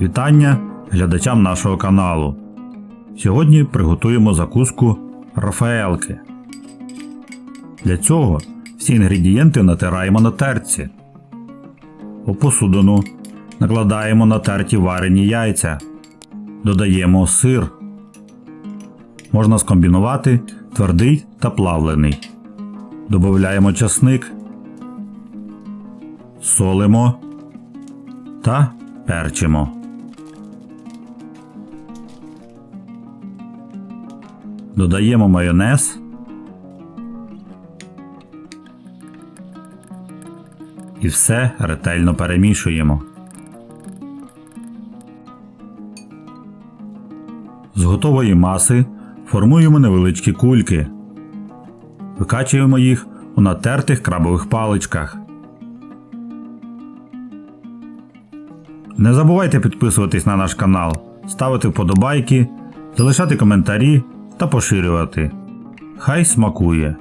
Вітання глядачам нашого каналу. Сьогодні приготуємо закуску Рафаелки. Для цього всі інгредієнти натираємо на терці. У посудину накладаємо натерті варені яйця. Додаємо сир. Можна скомбінувати твердий та плавлений. Додаємо часник. Солимо та перчимо. Додаємо майонез. І все ретельно перемішуємо. З готової маси формуємо невеличкі кульки. Викачуємо їх у натертих крабових паличках. Не забувайте підписуватись на наш канал, ставити вподобайки, залишати коментарі та поширювати. Хай смакує!